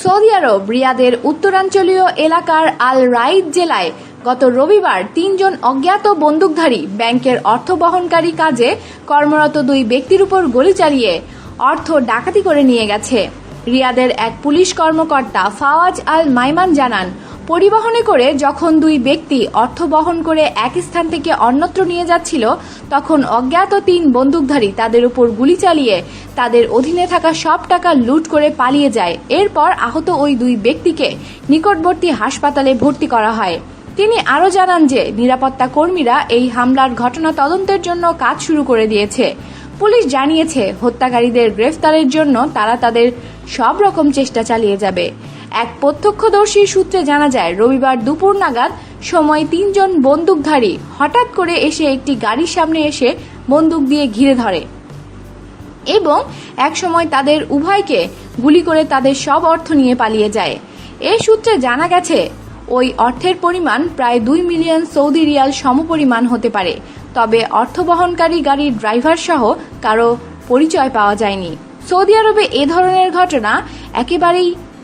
Saudi আরব রিয়াদের উত্তরাঞ্চলীয় এলাকার আল রাইদ জেলায় গত রবিবার তিনজন অজ্ঞাত বন্দুকধারী ব্যাংকের অর্থ বহনকারী কাজে কর্মরত দুই ব্যক্তির উপর গুলি চালিয়ে অর্থ ডাকাতি করে নিয়ে গেছে। রিয়াদের এক পুলিশ কর্মকর্তা ফাওয়াজ আল মাইমান জানান পরিবহনে করে যখন দুই ব্যক্তি অর্থ বহন করে এক স্থান থেকে অন্যত্র নিয়ে যাচ্ছিল, তখন অজ্ঞাত তিন বন্দুকধারী তাদের উপর গুলি চালিয়ে তাদের অধীনে থাকা সব টাকা লুট করে পালিয়ে যায়। এরপর আহত ওই দুই ব্যক্তিকে নিকটবর্তী হাসপাতালে ভর্তি করা হয়। তিনি আরও জানান যে, নিরাপত্তা কর্মীরা এই হামলার ঘটনা তদন্তের জন্য কাজ শুরু করে দিয়েছে। পুলিশ জানিয়েছে, হত্যাকারীদের গ্রেফতারের জন্য তারা তাদের সব রকম চেষ্টা চালিয়ে যাবে। এক প্রত্যক্ষদর্শী সূত্রে জানা যায়, রবিবার দুপুর নাগাদ সময় তিনজন বন্দুকধারী হঠাৎ করে এসে একটি গাড়ির সামনে এসে বন্দুক দিয়ে ঘিরে ধরে এবং একসময় তাদের উভয়কে গুলি করে তাদের সব অর্থ নিয়ে পালিয়ে যায়। এই সূত্রে জানা গেছে, ওই অর্থের পরিমাণ প্রায় দুই মিলিয়ন সৌদি রিয়াল সমপরিমাণ হতে পারে। তবে অর্থ বহনকারী গাড়ির ড্রাইভার সহ কারও পরিচয় পাওয়া যায়নি। সৌদি আরবে এ ধরনের ঘটনা একেবারেই